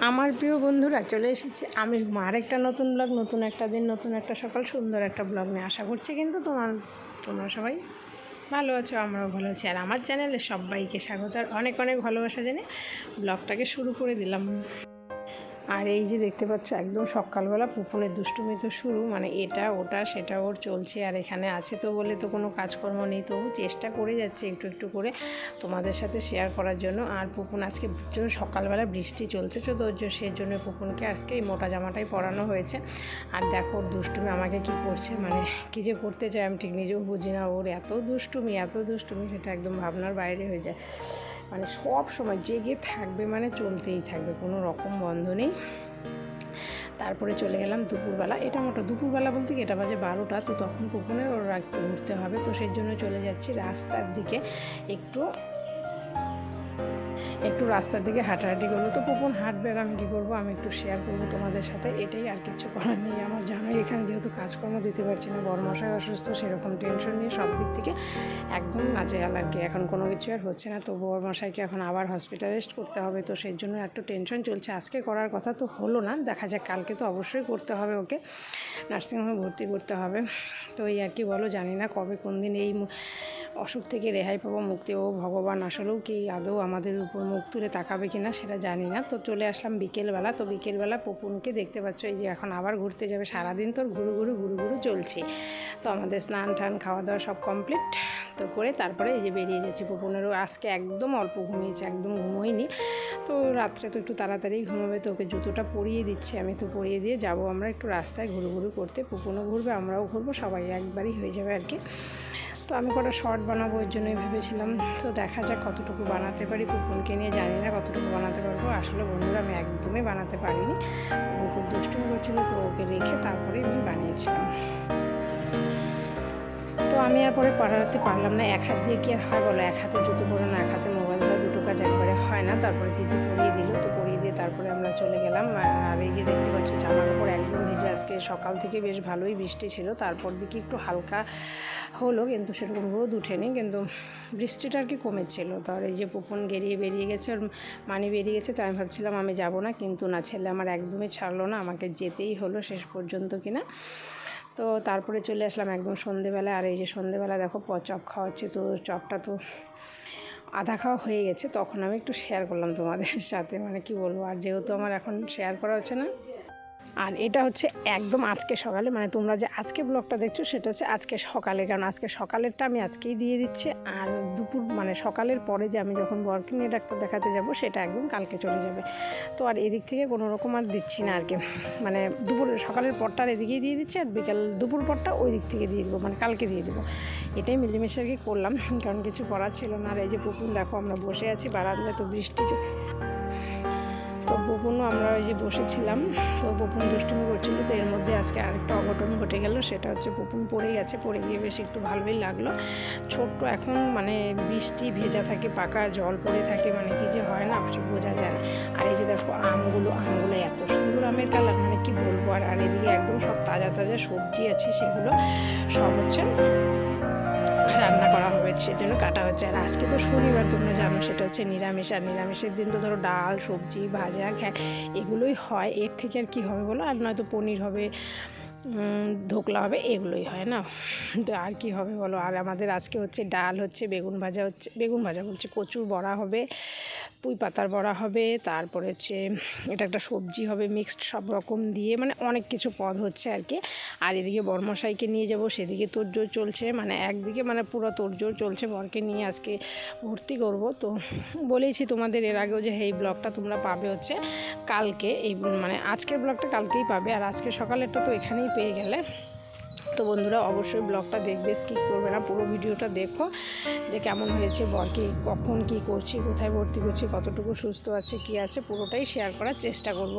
আমার প্রিয় বন্ধুরা, চলে এসেছি। আমি আরেকটা নতুন ব্লগ নতুন একটা দিন, নতুন একটা সকাল, সুন্দর একটা ব্লগ নিয়ে। আশা করছি কিন্তু তোমার, তোমরা সবাই ভালো আছো, আমরাও ভালো আছি। আর আমার চ্যানেলে সবাইকে স্বাগত। আর অনেক অনেক ভালোবাসা জেনে ব্লগটাকে শুরু করে দিলাম। আর এই যে দেখতে পাচ্ছ, একদম সকালবেলা পুপনের দুষ্টুমি তো শুরু মানে এটা, ওটা, সেটা ওর চলছে, আর এখানে আছে তো বলে তো কোনো কাজকর্ম নেই তবু চেষ্টা করে যাচ্ছে একটু একটু করে তোমাদের সাথে শেয়ার করার জন্য। আর পুপন আজকে সকালবেলা বৃষ্টি চলছে, তো সেই জন্য পুকুনকে আজকে এই মোটা জামাটাই পরানো হয়েছে। আর দেখো ওর দুষ্টুমি আমাকে কি করছে মানে কী যে করতে চায় আমি ঠিক নিজেও বুঝি না, ওর এত দুষ্টুমি এত দুষ্টুমি, সেটা একদম ভাবনার বাইরে হয়ে যায়। মানে সব সময় জেগে থাকবে মানে চলতেই থাকবে, কোনো রকম বন্ধ নেই। তারপরে চলে গেলাম দুপুরবেলা। এটা মোটা দুপুরবেলা বলতে কি, এটা বাজে বারোটা, তো তখন কখনোই ওর ঘুরতে হবে। তো সেই জন্য চলে যাচ্ছি রাস্তার দিকে একটু একটু রাস্তার দিকে হাঁটাহাঁটি করব। তো পুকুন হাঁটবে আর আমি কী করব? আমি একটু শেয়ার করব তোমাদের সাথে। এটাই আর কিছু করার নেই। আমার জানোই এখানে যেহেতু কাজকর্ম দিতে পারছি না বড় মশাই অসুস্থ, সেরকম টেনশন নিয়ে সব দিক থেকে একদম নাজেহাল আর কি। এখন কোনো কিছু আর হচ্ছে না। তো বড় মশাইকে এখন আবার হসপিটালাইজড করতে হবে। তো সেই জন্য একটু টেনশন চলছে। আজকে করার কথা তো হলো না। দেখা যাক, কালকে তো অবশ্যই করতে হবে ওকে। নার্সিংহোমে ভর্তি করতে হবে। তো এই আর কি বলো? জানি না কবে, কোন দিন এই অসুখ থেকে রেহাই পাবো, মুক্তি পাবো, ভগবান আসলেও কি আদৌ আমাদের উপর মুখ তুলে তাকাবে কি না সেটা জানি না। তো চলে আসলাম বিকেলবেলা, তো বিকেলবেলা পপুনকে দেখতে পাচ্ছ, এই যে এখন আবার ঘুরতে যাবে, সারাদিন তোর ঘুরু ঘুরু ঘুরু ঘুরু চলছে। তো আমাদের স্নান টান, খাওয়া দাওয়া সব কমপ্লিট তো করে তারপরে এই যে বেরিয়ে যাচ্ছি পপুনেরও। আজকে একদম অল্প ঘুমিয়েছে, একদম ঘুমোইনি তো রাত্রে তো একটু তাড়াতাড়ি ঘুমাবে, তো ওকে জুতোটা পরিয়ে দিচ্ছি, আমি তো পরিয়ে দিয়ে যাব আমরা একটু রাস্তায় ঘুরু ঘুরু করতে। পুপুনও ঘুরবে, আমরাও ঘুরবো, সবাই একবারই হয়ে যাবে আর কি। তো আমি কটা শর্ট বানাবো, ওই জন্যই ভেবেছিলাম। তো দেখা যাক কতটুকু বানাতে পারি। পুকুনকে নিয়ে জানি না কতটুকু বানাতে পারব। আসলে বন্ধুরা, আমি একদমই বানাতে পারিনি। খুব দুষ্টুমি করছিল, তো ওকে রেখে তারপরে আমি বানিয়েছিলাম। তো আমি আর পরে পাড়াতে পারলাম না। এক হাত দিয়ে কি আর হয় বলো? এক হাতে জুতো পরে না, এক হাতে মোবাইল কাজ একবারে হয় না, তারপরে দিদি পরিয়ে দিল, তো পরিয়ে দিয়ে তারপরে আমরা চলে গেলাম। আর এই যে দেখতে পাচ্ছি জামা কাপড় একদম ভিজে, আজকে সকাল থেকে বেশ ভালোই বৃষ্টি ছিল, তারপর দিকে একটু হালকা হলো, কিন্তু সেরকম রোদ উঠেনি, কিন্তু বৃষ্টিটা আর কি কমেছিল। আর এই যে পুপন গেরিয়ে বেরিয়ে গেছে, ওর মানি বেরিয়ে গেছে তো আমি ভাবছিলাম আমি যাব না, কিন্তু না, ছেলে আমার একদমই ছাড়লো না, আমাকে যেতেই হলো শেষ পর্যন্ত কিনা। তো তারপরে চলে আসলাম একদম সন্ধেবেলা আর এই যে সন্ধেবেলা দেখো চপ খাওয়াচ্ছি তো চপটা তো আধা খাওয়া হয়ে গেছে, তখন আমি একটু শেয়ার করলাম তোমাদের সাথে মানে কি বলব, আর যেহেতু আমার এখন শেয়ার করা হচ্ছে না। আর এটা হচ্ছে একদম আজকে সকালে মানে তোমরা যে আজকে ব্লগটা দেখছ সেটা হচ্ছে আজকে সকালে, কারণ আজকে সকালেরটা আমি আজকেই দিয়ে দিচ্ছি, আর দুপুর মানে সকালের পরে যে আমি যখন বরকে নিয়ে ডাক্তার দেখাতে যাব, সেটা একদম কালকে চলে যাবে। তো আর এদিক থেকে কোনো রকম আর দিচ্ছি না আর কি মানে দুপুর, সকালের পরটা আর এদিকেই দিয়ে দিচ্ছি, আর বিকাল দুপুর পরটা ওই দিক থেকে দিয়ে দেবো মানে কালকে দিয়ে দেবো। এটাই মিলেমিশে করলাম, কারণ কিছু করার ছিল না। আর এই যে পুকুর, দেখো আমরা বসে আছি বারান্দায়, তো বৃষ্টি তো বপুনও আমরা ওই যে বসেছিলাম। তো বপুন দুষ্টুমি করছিল, তো এর মধ্যে আজকে আরেকটা অঘটন ঘটে গেল। সেটা হচ্ছে বপুন পড়ে গেছে, পড়ে গিয়ে বেশ একটু ভালোই লাগল। ছোট্ট এখন মানে বৃষ্টি ভেজা থাকে, পাকা জল পড়ে থাকে মানে কি যে হয় না বোঝা যায় না। আর এই যে দেখো আমগুলো আমগুলো এত সুন্দর আমের কালার মানে কি বলব? আর আর এদিকে একদম সব তাজা তাজা সবজি আছে, সেগুলো সব হচ্ছে রান্না করা হবে সেজন্য কাটা হচ্ছে। আর আজকে তো শনিবার, তোমরা জানো, সেটা হচ্ছে নিরামিষ। আর নিরামিষের দিন তো ধরো ডাল, সবজি, ভাজা খ্যা এগুলোই হয়। এর থেকে আর কি হবে বলো? আর নয়তো পনির হবে ধোকলা হবে, এগুলোই হয় না? তো আর কি হবে বলো? আর আমাদের আজকে হচ্ছে ডাল হচ্ছে, বেগুন ভাজা হচ্ছে, বেগুন ভাজা বলছে, কচুর বড়া হবে। পুঁই পাতার বড়া হবে, তারপরে হচ্ছে এটা একটা সবজি হবে মিক্সড সব রকম দিয়ে মানে অনেক কিছু পদ হচ্ছে আর কি। আর এদিকে বর্মশাইকে নিয়ে যাব, সেদিকে তোড়জোড় চলছে মানে একদিকে মানে পুরো তোড়জোড় চলছে, বরকে নিয়ে আজকে ভর্তি করব। তো বলেইছি তোমাদের এর আগেও যে এই ব্লগটা তোমরা পাবে হচ্ছে কালকে, এই মানে আজকের ব্লগটা কালকেই পাবে, আর আজকে সকালেরটা তো এখানেই পেয়ে গেলে। তো বন্ধুরা অবশ্যই ব্লগটা দেখবে স্কিপ করবে না, পুরো ভিডিওটা দেখো যে কেমন হয়েছে বরকে কখন কী করছি, কোথায় ভর্তি করছি, কতটুকু সুস্থ আছে, কি আছে, পুরোটাই শেয়ার করার চেষ্টা করব।